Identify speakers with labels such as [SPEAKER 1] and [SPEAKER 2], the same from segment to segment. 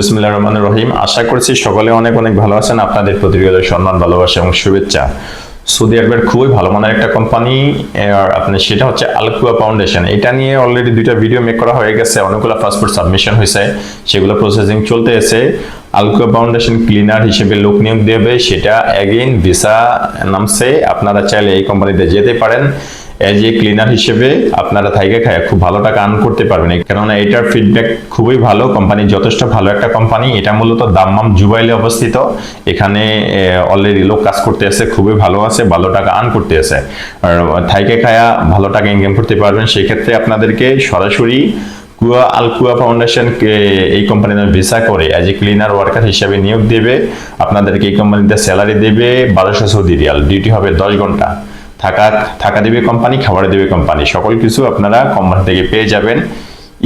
[SPEAKER 1] বিসমুল্লাহ রহমান রহিম। আশা করছি সকলে অনেক অনেক ভালো আছেন। আপনাদের প্রতিযোগিতার সম্মান, ভালোবাসা এবং শুভেচ্ছা। সৌদি আরবের খুবই ভালো মানের একটা কোম্পানি আপনার সেটা হচ্ছে আলকুয়া ফাউন্ডেশন এটা নিয়ে অলরেডি দুইটা ভিডিও মেক করা হয়ে গেছে। অনেকগুলো পাসপোর্ট সাবমিশন হয়েছে। সেগুলো প্রসেসিং চলতে আছে। আলকুয়া ফাউন্ডেশন ক্লিনার হিসেবে লোক নিয়োগ দেবে। সেটা অ্যাগেইন ভিসা নামছে। আপনারা চাইলে এই কোম্পানিতে যেতে পারেন। এজ এ ক্লিনার হিসেবে আপনারা থাইকে খায় খুব ভালো টাকা আর্ন করতে পারবেন। কেননা এটার ফিডব্যাক খুবই ভালো কোম্পানি যথেষ্ট ভালো একটা কোম্পানি এটা মূলত দাম্মাম জুবাইলে অবস্থিত। এখানে অলরেডি লোক কাজ করতে আছে খুবই ভালো আছে, ভালো টাকা আর্ন করতে আছে আর, থাইকে খায়া ভালো টাকা ইনকাম করতে পারবেন। সেই ক্ষেত্রে আপনাদেরকে সরাসরি কুয়া আল কুয়া ফাউন্ডেশনকে এই কোম্পানিতে ভিসা করে অ্যাজ এ ক্লিনার ওয়ার্কার হিসাবে নিয়োগ দেবে। আপনাদেরকে এই কোম্পানিতে স্যালারি দেবে বারোশো সৌদি রিয়াল। ডিউটি হবে দশ ঘণ্টা। থাকা থাকা দেবে কোম্পানি খাবার দেবে কোম্পানি সকল কিছু আপনারা কোম্পানি থেকে পেয়ে যাবেন।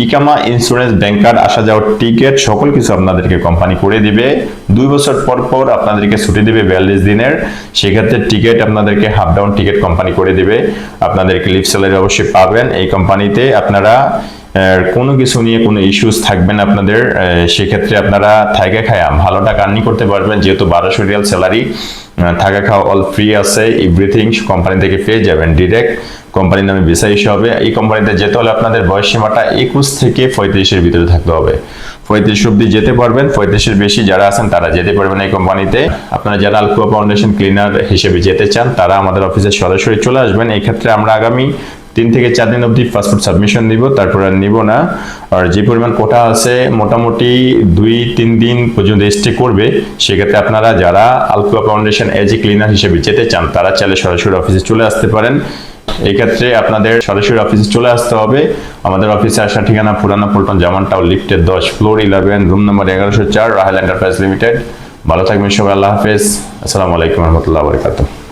[SPEAKER 1] ইকামা ইন্স্যুরেন্স ব্যাংকার আসা যাওয়ার টিকিট সকল কিছু আপনাদেরকে কোম্পানি করে দিবে। দুই বছর পর পর আপনাদেরকে ছুটি দিবে বিয়াল্লিশ দিনের। সেক্ষেত্রে টিকিট আপনাদেরকে হাফ ডাউন টিকিট কোম্পানি করে দিবে। আপনাদেরকে লিভ স্যালারি অবশ্যই পাবেন। এই কোম্পানিতে আপনারা কোনো কিছু নিয়ে কোনো ইস্যুস থাকবে না আপনাদের সেক্ষেত্রে আপনারা থাকা খায়া ভালো টাকা আর্নি করতে পারবেন, যেহেতু বারোশো রিয়াল স্যালারি থাকা খাওয়া অল ফ্রি আছে এভরিথিং কোম্পানি থেকে পেয়ে যাবেন ডিরেক্ট কোম্পানির নামে ভিসা ইস্যু হবে। এই কোম্পানিতে যেতে হলে আপনাদের বয়স সীমাটা একুশ থেকে পঁয়ত্রিশের ভিতরে থাকতে হবে। পঁয়ত্রিশ অব্দি যেতে পারবেন, পঁয়ত্রিশের বেশি যারা আছেন তারা যেতে পারবেন এই কোম্পানিতে আপনারা যারা আলকুয়া ফাউন্ডেশন ক্লিনার হিসেবে যেতে চান, তারা আমাদের অফিসে সরাসরি চলে আসবেন। এই ক্ষেত্রে আমরা আগামী তিন থেকে চার দিন অবধি পাসপোর্ট সাবমিশন দিব তারপর আর নিব না। আর যে পরিমাণ কোটা আছে, মোটামুটি দুই, তিন দিন পর্যন্ত স্টে করবে। সেক্ষেত্রে আপনারা যারা আলকুয়া ফাউন্ডেশন এজ এ ক্লিনার হিসেবে যেতে চান, তারা চাইলে সরাসরি অফিসে চলে আসতে পারেন। এই ক্ষেত্রে আপনাদের সরাসরি অফিসে চলে আসতে হবে। আমাদের অফিসে আসার ঠিকানা পুরানা পল্টন জামান টাউন লিফটের দশ ফ্লোর ইলেভেন রুম নম্বর এগারোশো চার, রাহেল এন্টারপ্রাইজ লিমিটেড ভালো থাকবেন সবাই, আল্লাহ হাফেজ। আসসালামু আলাইকুম রহমতুল্লাহ বরকাতুহ।